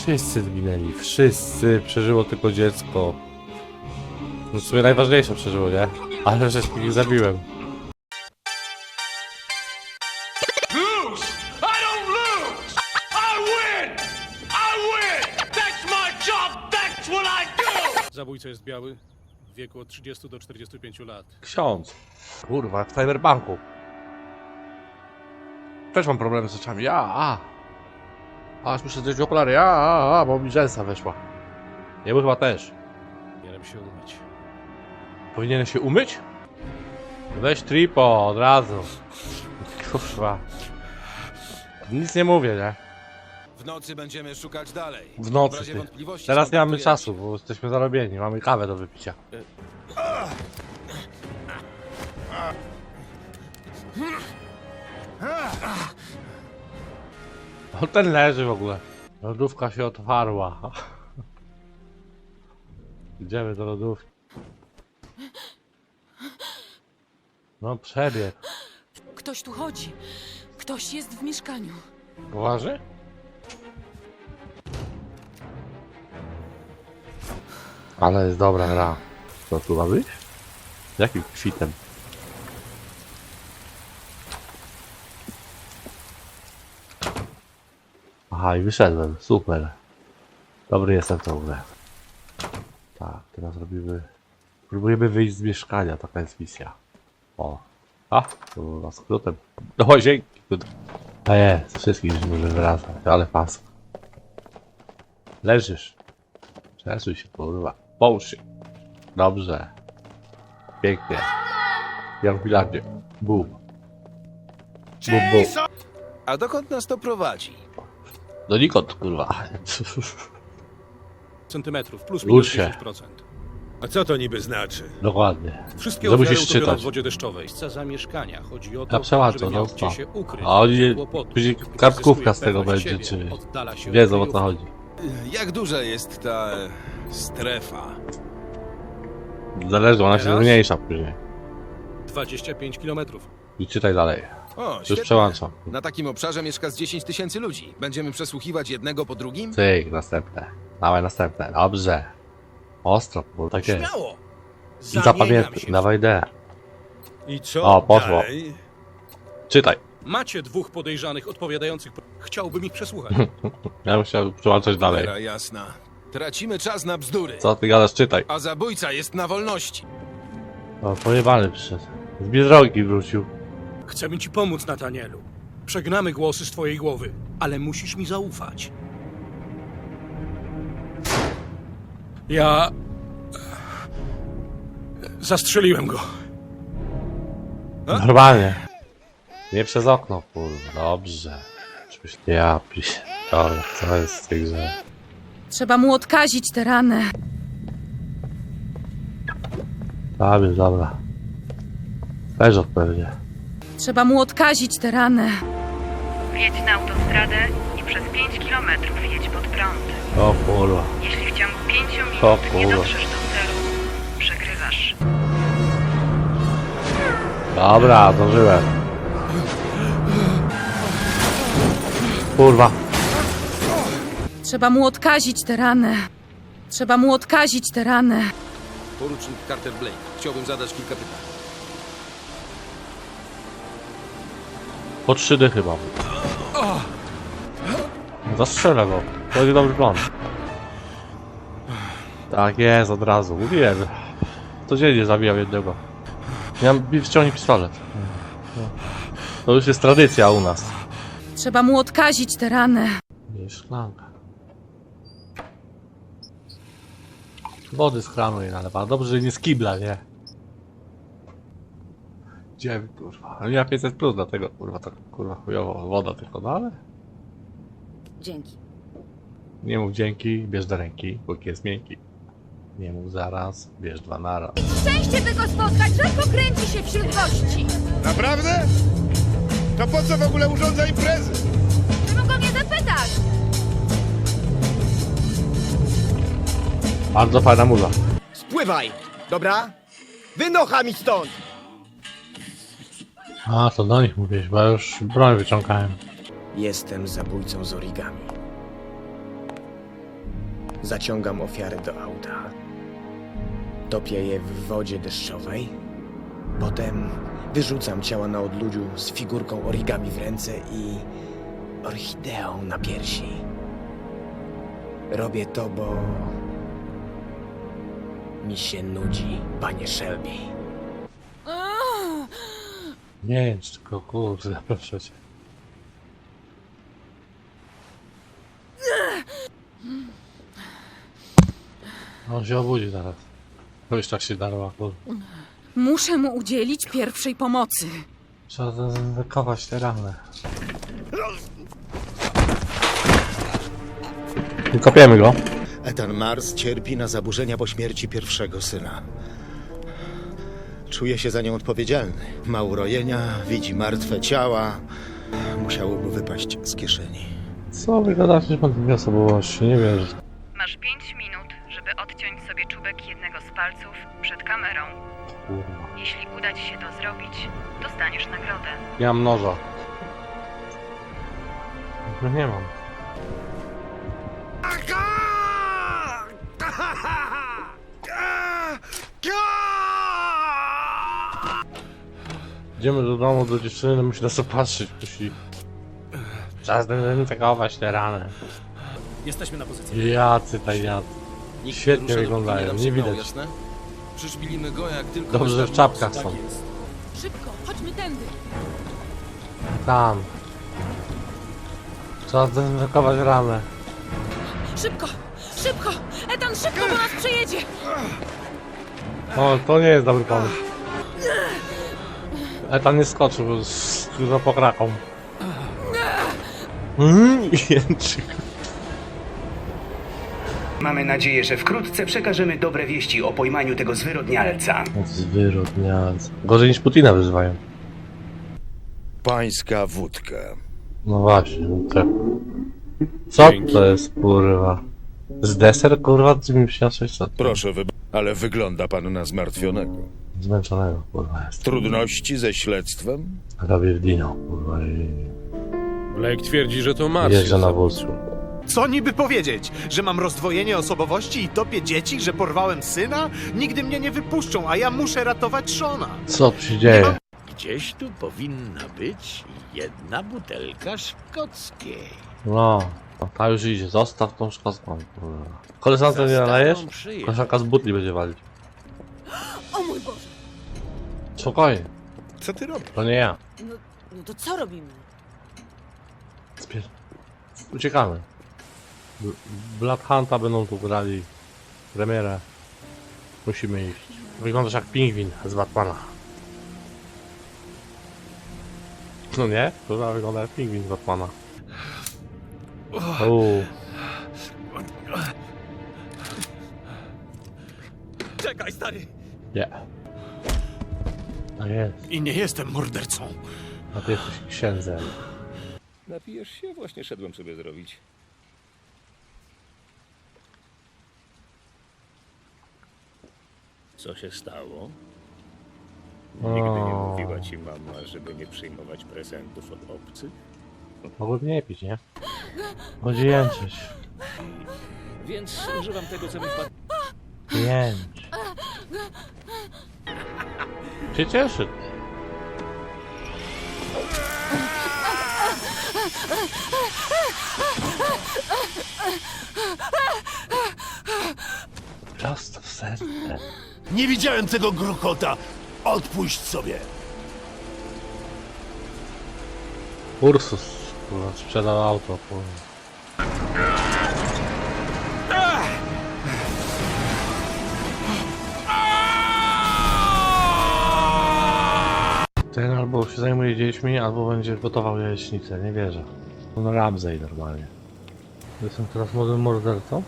Wszyscy zginęli, wszyscy. Przeżyło tylko dziecko. No w sumie najważniejsze przeżyło, nie? Ale wszystkich zabiłem. lose. I don't lose. I win. I win. That's my job. That's what I do. Zabójca jest biały, w wieku od 30 do 45 lat. Ksiądz. Kurwa, w Cyberbanku. Też mam problemy z oczami. Ja, a. Aż muszę zdjąć okulary. Ja, a, a, bo mi rzęsa weszła. Jemu chyba też. Powinienem się umyć. Powinienem się umyć? Weź tripo od razu. Kurwa. Nic nie mówię, nie? W nocy będziemy szukać dalej. W nocy, ty. Teraz nie mamy czasu, bo jesteśmy zarobieni. Mamy kawę do wypicia. O, ten leży w ogóle. Lodówka się otwarła. Idziemy do lodówki. No przebieg. Ktoś tu chodzi. Ktoś jest w mieszkaniu. Poważnie? Ale jest dobra gra. Co tu ma być? Jakim kwitem? Aha, i wyszedłem. Super. Dobry jestem w tą grę. Tak, teraz robimy... Próbujemy wyjść z mieszkania, taka jest misja. O. A, to na skrótem. No, dzięki. A jest, wszystkich już może wracać, ale pas. Leżysz. Przesuj się, kurwa. Połóż. Dobrze. Pięknie. Jak w bilardzie. Bum. Bum, bum. A dokąd nas to prowadzi? No nikąd, kurwa. Centymetrów, plus minus się. 10%. A co to niby znaczy? Dokładnie. Wszystkie Że ofiary musisz czytać. w wodzie deszczowej. Za zamieszkania. Chodzi o to, żeby miał no, gdzie no. się ukryć. A oni- od kłopotów. później Gdy kartkówka zyskuje z tego pewność będzie, siebie, czy oddala się od Wiedzą o co kryjówki. chodzi. Jak duża jest ta e, strefa? Zależy, ona się Teraz? zmniejsza później. 25 kilometrów. I czytaj dalej. O, Już świetnie. przełączam. Na takim obszarze mieszka z 10 tysięcy ludzi. Będziemy przesłuchiwać jednego po drugim? Cyk, następne. Dawaj następne. Dobrze. Ostro, bo tak jest. Śmiało! Zamieniam zapamiętaj, się. dawaj D. I co O, poszło. dalej? Czytaj. Macie dwóch podejrzanych odpowiadających. Chciałbym ich przesłuchać. Ja bym chciał przełączać dalej. Cholera jasna. Tracimy czas na bzdury. Co ty gadasz, czytaj. A zabójca jest na wolności. O, pojebany przyszedł. Z Biedronki wrócił. Chcemy ci pomóc, Natanielu. Przegnamy głosy z twojej głowy, ale musisz mi zaufać. Ja. Zastrzeliłem go. Normalnie. Nie przez okno, kurwa. Dobrze. Czyś nie ja pisz. Dobra, co jest w tej grze? Trzeba mu odkazić tę ranę. Dobra, dobra. Też odpowiednie. Trzeba mu odkazić tę ranę. Wjedź na autostradę i przez 5 kilometrów jedź pod prąd. O kurwa. Jeśli w ciągu 5 O minut nie kurwa. dotrzesz do celu, przegrywasz. Dobra, dożyłem. Kurwa. Trzeba mu odkazić tę ranę. Trzeba mu odkazić tę ranę. Porucznik Carter Blake. Chciałbym zadać kilka pytań. Po trzy dychy mam. Zastrzelę go. To jest dobry plan. Tak jest, od razu. Mówiłem. Codziennie zabijam jednego. Miałem wciągnij pistolet. To już jest tradycja u nas. Trzeba mu odkazić tę ranę. Nie, szklanka. Wody z kranu nie nalewa. Dobrze, że nie z kibla, nie? Gdzie kurwa? Ale Ja 500 plus, dlatego kurwa tak kurwa chujowo. Woda tylko, no ale... Dzięki. Nie mów dzięki, bierz do ręki, póki jest miękki. Nie mów zaraz, bierz dwa naraz. Szczęście by go spotkać, rzadko kręci się wśród gości. Naprawdę? To po co w ogóle urządza imprezy? Czemu go nie zapytać? Bardzo fajna muza. Spływaj, dobra? Wynocha mi stąd! A, to do nich mówisz, bo już broń wyciągałem. Jestem zabójcą z origami. Zaciągam ofiarę do auta. Topię je w wodzie deszczowej. Potem wyrzucam ciała na odludziu z figurką origami w ręce i orchideą na piersi. Robię to, bo mi się nudzi, panie Shelby. Nie jęcz, tylko kurde, proszę cię. On się obudzi zaraz. Bo już tak się darła, kurde. Muszę mu udzielić pierwszej pomocy. Trzeba dezynfekować te rany. Kopiemy go. Ethan Mars cierpi na zaburzenia po śmierci pierwszego syna. Czuje się za nią odpowiedzialny. Ma urojenia, widzi martwe ciała. Musiało mu wypaść z kieszeni. Co wy gadacie pan tej osobowości? Nie wierzę. Masz 5 minut, żeby odciąć sobie czubek jednego z palców przed kamerą. Kurwa. Jeśli uda ci się to zrobić, dostaniesz nagrodę. Nie mam noża. No nie mam. Idziemy do domu do dziewczyny, musi nas opatrzyć, musi... Czas dezynfekować te rany. Jesteśmy na pozycji. Jacy taj jacy. Nikt Świetnie rusza, dopóki wyglądają, dam nie sygnału, widać. Jasne? Przyszpilimy go jak tylko... Dobrze, że w czapkach Tak są. jest. Szybko, chodźmy tędy. Tam. Trzeba zdezynfekować ranę. Szybko, szybko! Etan, szybko, bo nas przejedzie! O, to nie jest dobry pomysł. Etan nie skoczył z za pokraką. Mm, Jęczyk. Mamy nadzieję, że wkrótce przekażemy dobre wieści o pojmaniu tego zwyrodnialca. Zwyrodnialec. Gorzej niż Putina wyzywają. Pańska wódka. No właśnie, no tak. Co to jest kurwa? Z deser kurwa? Ty mi przyniosłeś co? Proszę wybaczyć, ale wygląda pan na zmartwionego. Zmęczonego kurwa jest. Trudności ze śledztwem? Robię w dino kurwa i Blake twierdzi, że to Mars. jeżdżę na wózku. Co niby powiedzieć? Że mam rozdwojenie osobowości i topię dzieci? Że porwałem syna? Nigdy mnie nie wypuszczą, a ja muszę ratować Shona. Co tu się dzieje? Gdzieś tu powinna być jedna butelka szkockiej. No. no, Ta już idzie, zostaw tą szkocką kurwa. Koleżance nie nalejesz? starą przyjaźń. Koleżanka z butli będzie walić. O mój Boże! Spokojnie, Co ty robisz? to nie ja. No, no to co robimy? Spier... Uciekamy. B- Blood Hunta będą tu grali premierę. Musimy iść. Wyglądasz jak pingwin z Batmana. No nie? Kurwa wygląda jak pingwin z Batmana. Uuu. Czekaj, stary! Nie. A jest. I nie jestem mordercą. A ty jesteś księdzem. Napijesz się? Właśnie szedłem sobie zrobić. Co się stało? Nigdy nie O. mówiła ci mama, żeby nie przyjmować prezentów od obcych? Mogłyby nie pić, nie? Chodzi jęczyć. Więc używam tego, co mi wpadło. Jęcz. Się cieszy. Prosto w serce. Nie widziałem tego grukota! Odpuść sobie! Ursus, kurwa, sprzedał auto, kurwa. Ten albo się zajmuje dziećmi, albo będzie gotował jajecznicę, nie wierzę. No Ramsey normalnie. Jestem teraz młodym mordercą?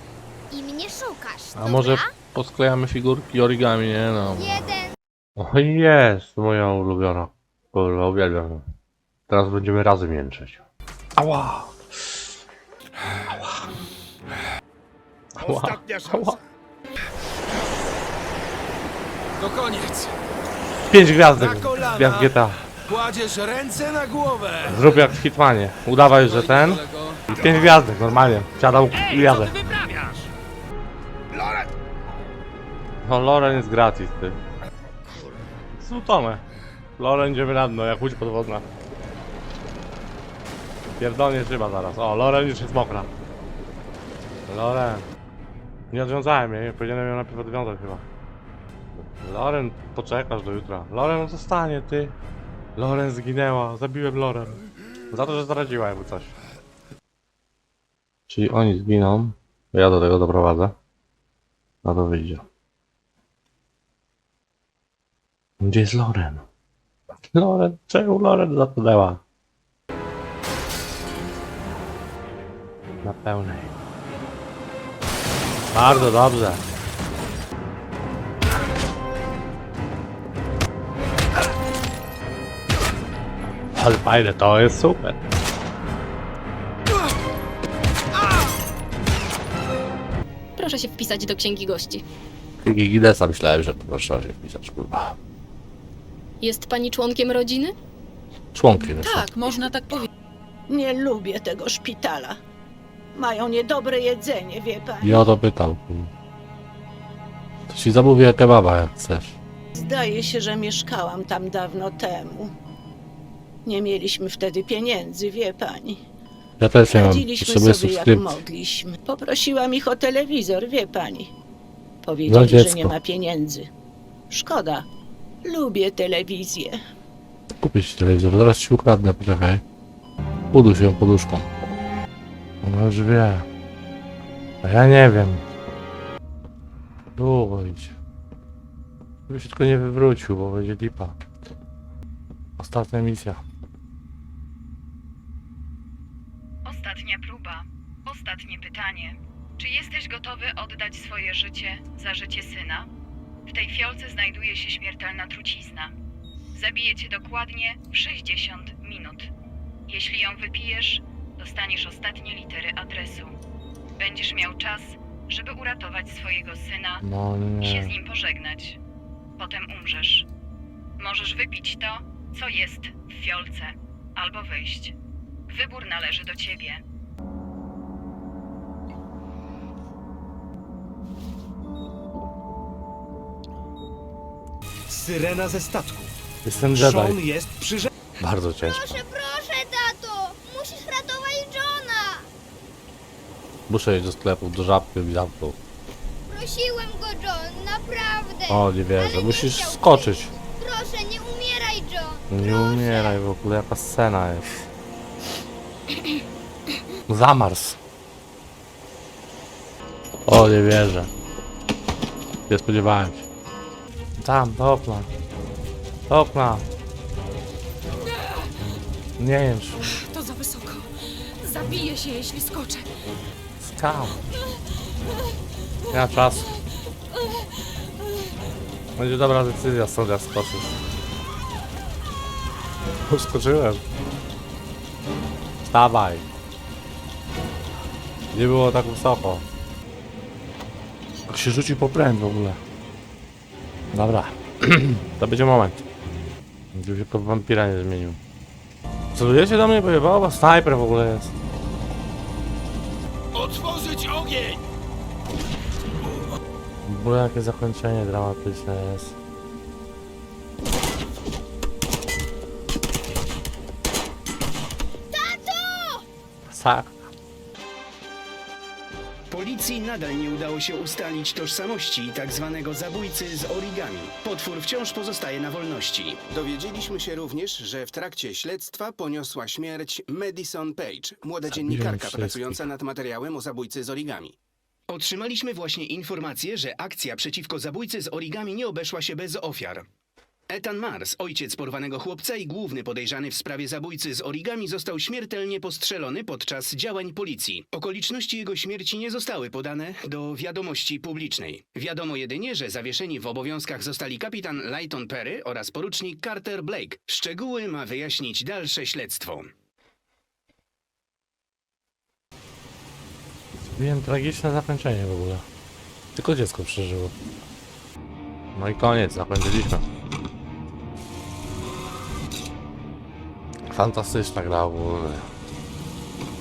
I mnie szukasz, A może posklejamy figurki origami, nie no. Jeden. O jest, moja ulubiona. Kurwa, uwielbiam. ją. Teraz będziemy razem jęczeć. Ała! Ała! Ostatnia szansa. To koniec. Pięć gwiazdek, Gwiazd GTA. Kładziesz ręce na głowę. Zrób jak w Hitmanie. Udawaj, że ten. Pięć gwiazdek, normalnie. Siadał i jadę. No Loren jest gratis, ty. Złutone. Loren idziemy na dno, jak łódź podwodna. Pierdolnie chyba zaraz. O, Loren już jest mokra. Loren. Nie odwiązałem jej, powinienem ją najpierw odwiązać chyba. Loren, poczekasz do jutra. Loren zostanie, ty. Loren zginęła, zabiłem Loren. Za to, że zdradziła jakby coś. Czyli oni zginą. Ja do tego doprowadzę. Na to wyjdzie. Gdzie jest Loren? Loren, czemu Loren zapnęła? Na pełnej. Bardzo dobrze. Ale fajne, to jest super. Proszę się wpisać do księgi gości. Gigidesa myślałem, że proszę się wpisać, kurwa. Jest pani członkiem rodziny? Członkiem jest. Tak, można tak powiedzieć. Nie lubię tego szpitala. Mają niedobre jedzenie, wie pani. Ja o to pytam. To ci zamówię kebaba jak chcesz. Zdaje się, że mieszkałam tam dawno temu. Nie mieliśmy wtedy pieniędzy, wie pani. Ja też nie mam. Radziliśmy Potrzebuję sobie jak subskrypcji. mogliśmy. Poprosiłam ich o telewizor, wie pani. No, Powiedzieli, że dziecko. nie ma pieniędzy. Szkoda. Lubię telewizję. Kupić telewizor, zaraz ci ukradnę, poczekaj. Uduś ją poduszką. Ona już wie. A ja nie wiem. Długo idź. Żeby się tylko nie wywrócił, bo będzie lipa. Ostatnia misja. Ostatnia próba. Ostatnie pytanie. Czy jesteś gotowy oddać swoje życie za życie syna? W tej fiolce znajduje się śmiertelna trucizna. Zabije cię dokładnie w 60 minut. Jeśli ją wypijesz, dostaniesz ostatnie litery adresu. Będziesz miał czas, żeby uratować swojego syna No i się nie. z nim pożegnać. Potem umrzesz. Możesz wypić to, co jest w fiolce, albo wyjść. Wybór należy do ciebie. Syrena ze statku. Jestem Sean Jedi. jest przy Bardzo ciężko. Proszę, proszę, tato! Musisz ratować Johna! Muszę iść do sklepu, do żabki i zamknął. Prosiłem go, John, naprawdę! O, nie wierzę. Ale nie Musisz chciał skoczyć. Proszę, nie umieraj, John! Nie umieraj w ogóle, jaka scena jest. Zamars. O, nie wierzę. Nie spodziewałem się. Tam, do okna. Do okna. Nie wiem, czy... To za wysoko. Zabiję się, jeśli skoczę. Skał. Nie ma czasu. Będzie dobra decyzja, jak skoczysz. Skoczyłem. Wstawaj. Nie było tak wysoko. Jak się rzuci po pręd w ogóle. Dobra. to będzie moment. Gdyby się po wampira nie zmienił. Celujecie do mnie? Pojebało was? Snajper w ogóle jest. Otworzyć ogień! Bo jakie zakończenie dramatyczne jest. Tato! Sak. Policji nadal nie udało się ustalić tożsamości tak zwanego zabójcy z origami. Potwór wciąż pozostaje na wolności. Dowiedzieliśmy się również, że w trakcie śledztwa poniosła śmierć Madison Page, młoda Zabiłem dziennikarka wszystkich. pracująca nad materiałem o zabójcy z origami. Otrzymaliśmy właśnie informację, że akcja przeciwko zabójcy z origami nie obeszła się bez ofiar. Ethan Mars, ojciec porwanego chłopca i główny podejrzany w sprawie zabójcy z origami, został śmiertelnie postrzelony podczas działań policji. Okoliczności jego śmierci nie zostały podane do wiadomości publicznej. Wiadomo jedynie, że zawieszeni w obowiązkach zostali kapitan Lighton Perry oraz porucznik Carter Blake. Szczegóły ma wyjaśnić dalsze śledztwo. Wiem tragiczne zakończenie w ogóle. Tylko dziecko przeżyło. No i koniec, zakończyliśmy. Fantastyczna gra ogólnie.